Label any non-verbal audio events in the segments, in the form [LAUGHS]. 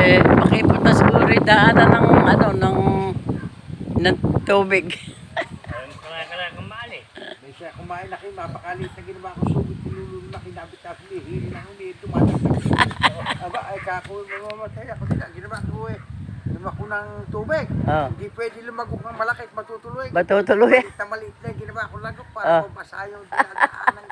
Eh, makipunta siguro yung daanan ng, ano, ng, ng tubig. May siya kumain na kayo, mapakalit na ginawa ko sugod, pinulun na kinabit na hihili na huli. Aba, ay kako, mamamatay ako nila, ginawa ko eh. Lumako ng tubig. Oh. Hindi pwede lumagok ng malaki at matutuloy. Matutuloy. Maliit na maliit na ginawa ko lagok Ah. para mabasa yung dinadaanan.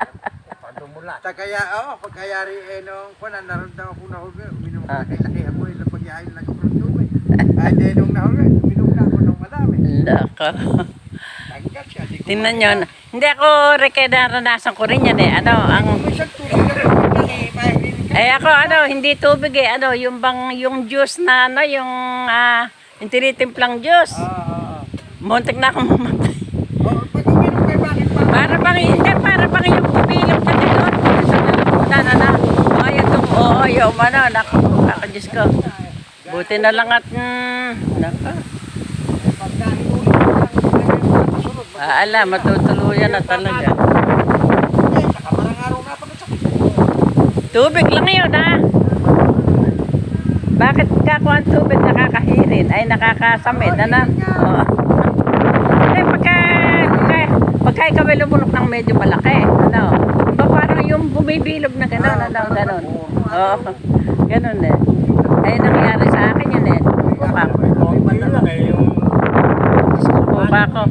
Ta kaya, oo, pagkayari eh, nung kuwan, naramdaman ko na huli, Ah. na kay laki ako, ilang pagyahin lagok ng tubig. Ay, di nung nahuli, uminom na ako ng madami. Laka. Tanggal siya, di ko Tingnan nyo. na- Hindi ako, Reke, naranasan ko rin yan eh. Ano, ang, May isang tubig na rin, eh, mahilig ka. eh ako, ano, hindi tubig eh. Ano, yung bang, yung juice na, ano, yung, ah, yung tinitimplang juice. Ah, ah, ah. Muntik na akong mamatay. Oh, pag uminom kayo, bakit pa? Para bang, hindi, para bang yung pipilang ka doon. Sa nalamunan, ano. Ay, itong, oo, yung, ano, naku, ako, Diyos ko. Buti na lang at, mm, naku. Pag nahihuli ka lang, sunod, Ah, ala, matutuluyan na talaga. Tubig lang yun, ha? Bakit kakuha ang tubig nakakahirin? Ay, nakakasamid, ano? Oo. Hindi, pagka, pagka, pagka ikaw ay lumulok ng medyo malaki, ano? Ba, parang yung bumibilog na gano'n, ano, gano'n. Oo, gano'n eh. Ay, nangyari sa akin yun eh. Buka ko. Konti lang eh yung Buka ko.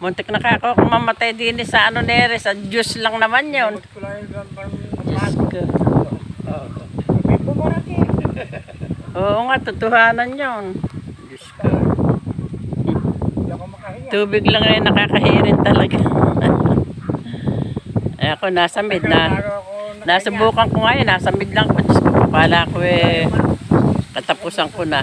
Muntik na ka ako kung mamatay din eh sa ano nere, sa juice lang naman yun. Diyos ko. Oo nga, totohanan yun. Diyos ko. Tubig lang ay nakakahirin talaga. [LAUGHS] eh ako nasa mid na. Nakahinga. Nasubukan ko ngayon, nasa mid lang. Diyos ko, akala ko eh, katapusan ko na.